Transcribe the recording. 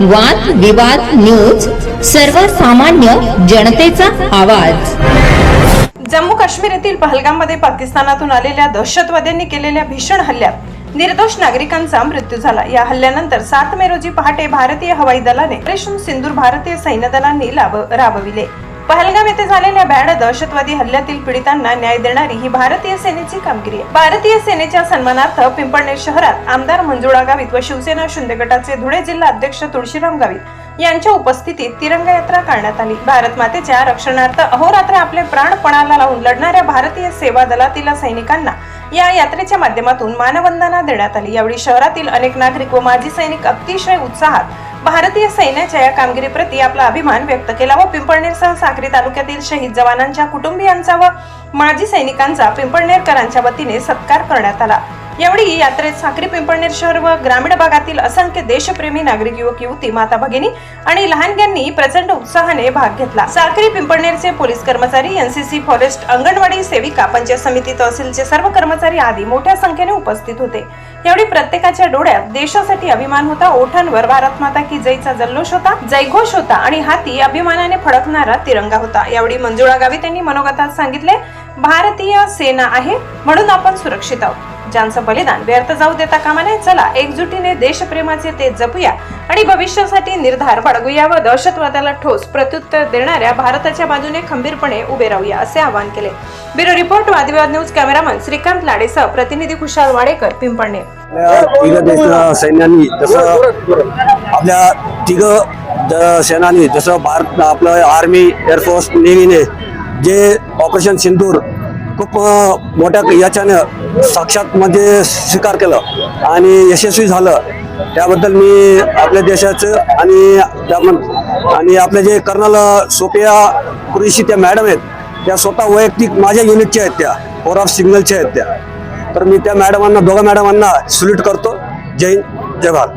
वाद विवाद न्यूज सर्वसामान्य जनतेचा आवाज. जम्मू काश्मीर येथील पहलगाममध्ये पाकिस्तानातून आलेल्या दहशतवाद्यांनी केलेल्या भीषण हल्ल्यात निर्दोष नागरिकांचा मृत्यू झाला. या हल्ल्यानंतर सात मे रोजी पहाटे भारतीय हवाई दलाने ऑपरेशन सिंदूर भारतीय सैन्य दलांनी राबविले. पहलगाम येथे झालेल्या भ्याड दहशतवादी हल्ल्यातील पीडितांना न्याय देणारी ही भारतीय सेनेची कामगिरी आहे. भारतीय सेनेच्या सन्मानार्थ पिंपळनेर शहरात आमदार मंजुळा गावित व शिवसेना शिंदे गटाचे धुळे जिल्हा अध्यक्ष तुळशीराम गावित यांच्या उपस्थितीत तिरंगा यात्रा काढण्यात आली. भारत मातेच्या रक्षणार्थ अहोरात्र आपले प्राण पणाला लावून लढणाऱ्या भारतीय सेवा दलातील सैनिकांना या यात्रेच्या माध्यमातून मानवंदना देण्यात आली. यावेळी शहरातील अनेक नागरिक व माजी सैनिक अतिशय उत्साहात भारतीय सैन्याच्या या कामगिरीप्रती आपला अभिमान व्यक्त केला व पिंपळनेरसह साक्री तालुक्यातील शहीद जवानांच्या कुटुंबियांचा व माजी सैनिकांचा पिंपळनेरकरांच्या वतीने सत्कार करण्यात आला. यावेळी यात्रेत साक्री पिंपळनेर शहर व ग्रामीण भागातील असंख्य देशप्रेमी नागरिक युवक युवती माता भगिनी आणि लहानग्यांनी प्रचंड उत्साहाने भाग घेतला. साक्री पिंपळनेरचे पोलीस कर्मचारी एनसीसी फॉरेस्ट अंगणवाडी सेविका पंचायत समिती तहसीलचे सर्व कर्मचारी आदी मोठ्या संख्येने उपस्थित होते. यावेळी प्रत्येकाच्या डोळ्यात देशासाठी अभिमान होता ओठांवर भारत माता की जयचा जल्लोष होता जयघोष होता आणि हाती अभिमानाने फडकणारा तिरंगा होता. यावेळी मंजुळा गावी त्यांनी मनोगतात सांगितले भारतीय सेना आहे म्हणून आपण सुरक्षित आहोत. ज्यांचं बलिदान व्यर्थ जाऊ देता कामा नये चला एकजुटीने देशप्रेमाचे ते जपूया आणि भविष्यासाठी निर्धार बाळगूया व दहशतवादाला ठोस प्रत्युत्तर देणाऱ्या भारताच्या बाजूने खंबीरपणे उभे राहूया असे आवाहन केले. Bureau report Vadvivad news cameraman Shrikant लाडेसह प्रतिनिधी खुशाल वाडेकर पिंपळणे सैन्यांनी जसं आपल्या तिघ सेनानी जसं भारत आपलं आर्मी एअरफोर्स नेव्हीने जे ऑपरेशन सिंदूर खूप मोठ्या याच्यानं साक्षात म्हणजे स्वीकार केलं आणि यशस्वी झालं. त्याबद्दल मी आपल्या देशाचं आणि त्या- आणि आपले जे कर्नल सोपिया कुरेशी त्या मॅडम आहेत त्या स्वतः वैयक्तिक माझ्या युनिटच्या आहेत त्या फोर ऑफ सिग्नलच्या आहेत त्या. तर मी त्या मॅडमांना दोघा मॅडमांना सल्यूट करतो. जय हिंद जय भारत.